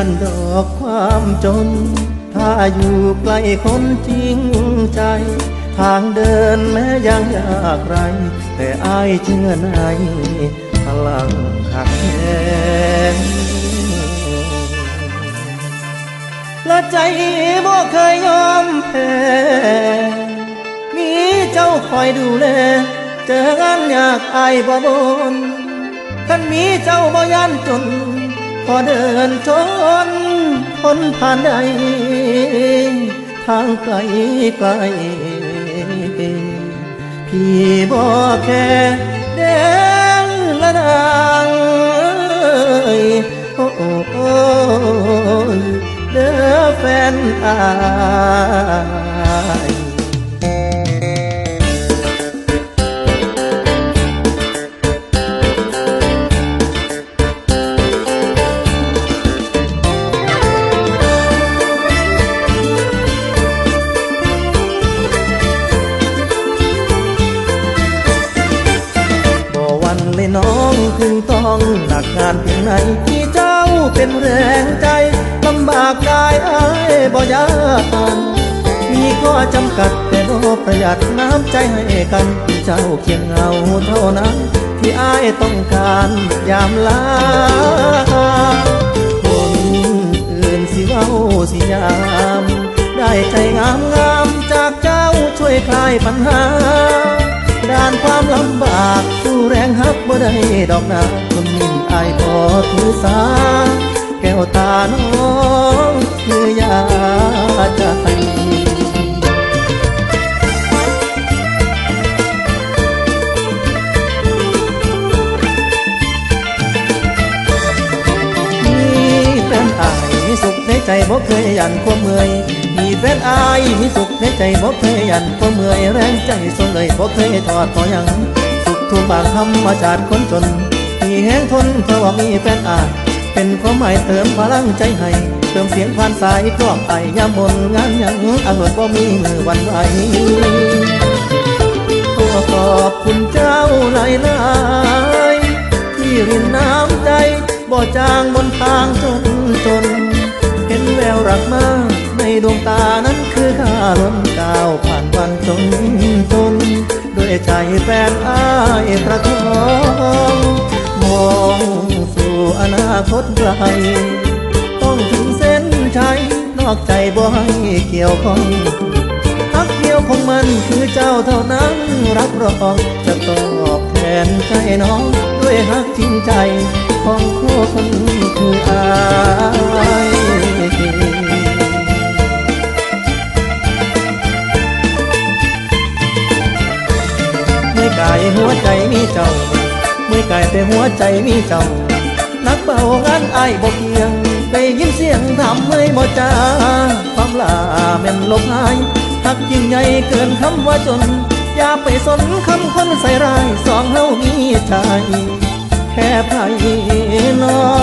านดอกความจน ถ้าอยู่ใกล้คนจริงใจ ทางเดินแม้ยังยากไร แต่อายเชื่อในพลังหักแท้และใจบ่เคยยอมแพ้มีเจ้าคอยดูแล เจองานยากอายบ่บนท่านมีเจ้าบ่ยันจน พอเดินทนทนผ่านใดทางไกลไกลพี่บ่แค่แดงละนางโอ้โอ้โอ้เด้อแฟนอาย องหนักงานเพียงไหนที่เจ้าเป็นแรงใจลำบากกายอายบ่ยากมีข้อจำกัดแต่บ่ประหยัดน้ำใจให้กันที่เจ้าเคียงเงาเท่านั้น ที่อายต้องการยามลาคนอื่นสิเว้าสิยาม ได้ใจงามงามจากเจ้าช่วยคลายปัญหา ดานความลำบากสู้แรงฮักบ่ได้ดอกนาคนมินอายพอถือสา แก้วตาน้องคือยาใจมีแฟนอายมีสุขในใจบ่เคยยันความเมื่อย มีแฟนอายมีสุขในใจบ่เคยยันความเมื่อยแรงใจส่งเลยบ่เคยทอดต่อยัง สุขทุกบางธรรมชาติคนจน มีแห้งทนเพราะว่ามีแฟนอายเป็นความหมายเติมพลังใจให้ เติมเสียงผ่านสายกล้องไอยามบนงานยังอาเหิดบ่มีมือวันไหวตัวขอบคุณเจ้าหลายหลายที่รินน้ำใจบ่จางบนทางจนจน เห็นแววรักมาใน ดวงตานั้นคือข้าล้นก้าวผ่านวันจนจนด้วยใจแฟนอ้ายประคองมองสู่อนาคตไกล ต้องถึงเส้นชัยนอกใจบ่ให้เกี่ยวข้องฮักเดียวของมันคือเจ้าเท่านั้นรับรองจะตอบแทนใจน้อง ด้วยฮักจริงใจของคนคืออา มีเจ้าเมื่อกายแต่หัวใจมีเจ้า นักเบางานไอ้ายบอกเพียงได้ยินเสียงทำให้บ่จ้าความลาแม่นลบหายหักยิ่งใหญ่เกินคำว่าจน อย่าไปสนคำคนใส่ร้ายสองเฮามีใจแค่ไพ่น้อ